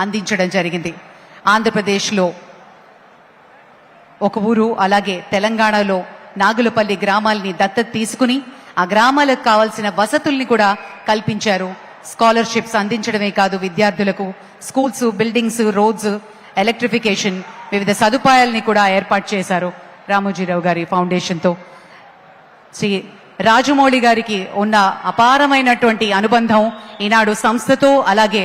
అందించడం జరిగింది. ఆంధ్రప్రదేశ్లో ఒక ఊరు అలాగే తెలంగాణలో నాగులపల్లి గ్రామాల్ని దత్తత తీసుకుని ఆ గ్రామాలకు కావాల్సిన వసతుల్ని కూడా కల్పించారు. స్కాలర్షిప్స్ అందించడమే కాదు విద్యార్థులకు స్కూల్స్ బిల్డింగ్స్ రోడ్స్ ఎలక్ట్రిఫికేషన్ వివిధ సదుపాయాల్ని కూడా ఏర్పాటు చేశారు రామోజీరావు గారి ఫౌండేషన్తో. శ్రీ రాజమౌళి గారికి ఉన్న అపారమైనటువంటి అనుబంధం ఈనాడు సంస్థతో అలాగే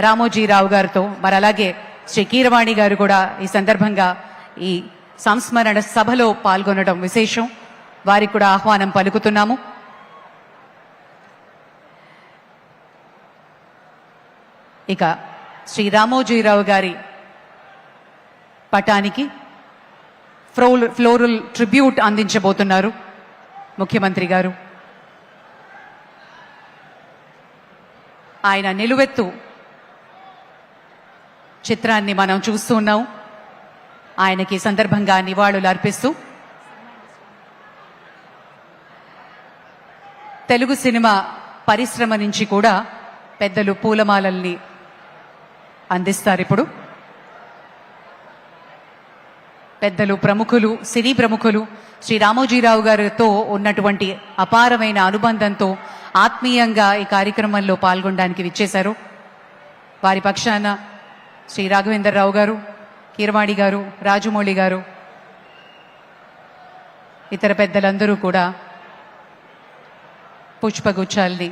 రామోజీరావు గారితో మరి అలాగే శ్రీ కీరవాణి గారు కూడా ఈ సందర్భంగా ఈ సంస్మరణ సభలో పాల్గొనడం విశేషం. వారికి కూడా ఆహ్వానం పలుకుతున్నాము. ఇక శ్రీ రామోజీరావు గారి పటానికి ఫ్రోల్ ఫ్లోరల్ ట్రిబ్యూట్ అందించబోతున్నారు ముఖ్యమంత్రి గారు. ఆయన నిలువెత్తు చిత్రాన్ని మనం చూస్తూ ఉన్నాం. ఆయనకి సందర్భంగా నివాళులు అర్పిస్తూ. తెలుగు సినిమా పరిశ్రమ నుంచి కూడా పెద్దలు పూలమాలల్ని అందిస్తారు ఇప్పుడు పెద్దలు ప్రముఖులు సినీ ప్రముఖులు శ్రీ రామోజీరావు గారితో ఉన్నటువంటి అపారమైన అనుబంధంతో ఆత్మీయంగా ఈ కార్యక్రమంలో పాల్గొనడానికి విచ్చేశారు. వారి పక్షాన శ్రీ రాఘవేంద్రరావు గారు కీరవాణి గారు రాజమౌళి గారు ఇతర పెద్దలందరూ కూడా పుష్పగుచ్చాల్ని